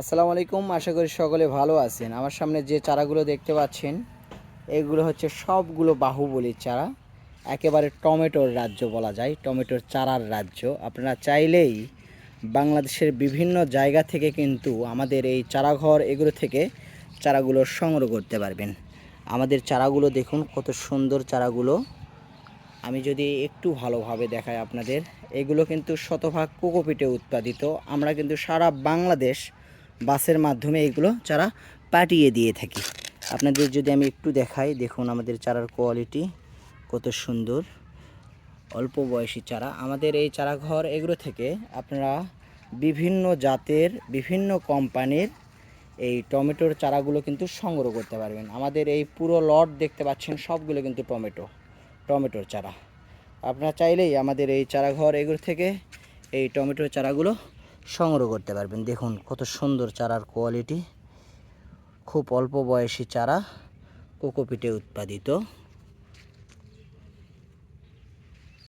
আসসালামু আলাইকুম, আশা করি সকলে ভালো আছেন। আমার সামনে যে চারাগুলো দেখতে পাচ্ছেন, এগুলো হচ্ছে সবগুলো বাহুবলীর চারা। একেবারে টমেটোর রাজ্য বলা যায়, টমেটোর চারার রাজ্য। আপনারা চাইলেই বাংলাদেশের বিভিন্ন জায়গা থেকে কিন্তু আমাদের এই চারাঘর এগুলো থেকে চারাগুলো সংগ্রহ করতে পারবেন। আমাদের চারাগুলো দেখুন, কত সুন্দর চারাগুলো। আমি যদি একটু ভালোভাবে দেখাই আপনাদের, এগুলো কিন্তু শতভাগ কোকোপিটে উৎপাদিত। আমরা কিন্তু সারা বাংলাদেশ বাসের মাধ্যমে এগুলো চারা পাঠিয়ে দিয়ে থাকি। আপনাদের যদি আমি একটু দেখাই, দেখুন আমাদের চারার কোয়ালিটি কত সুন্দর। অল্প বয়সী চারা। আমাদের এই চারাঘর এগুলো থেকে আপনারা বিভিন্ন জাতের, বিভিন্ন কোম্পানির এই টমেটোর চারাগুলো কিন্তু সংগ্রহ করতে পারবেন। আমাদের এই পুরো লট দেখতে পাচ্ছেন, সবগুলো কিন্তু টমেটো, টমেটোর চারা। আপনারা চাইলেই আমাদের এই চারাঘর এগুলো থেকে এই টমেটোর চারাগুলো সংগ্রহ করতে পারবেন। দেখুন কত সুন্দর চারার কোয়ালিটি খুব অল্প বয়সী চারা কোকোপিটে উৎপাদিত।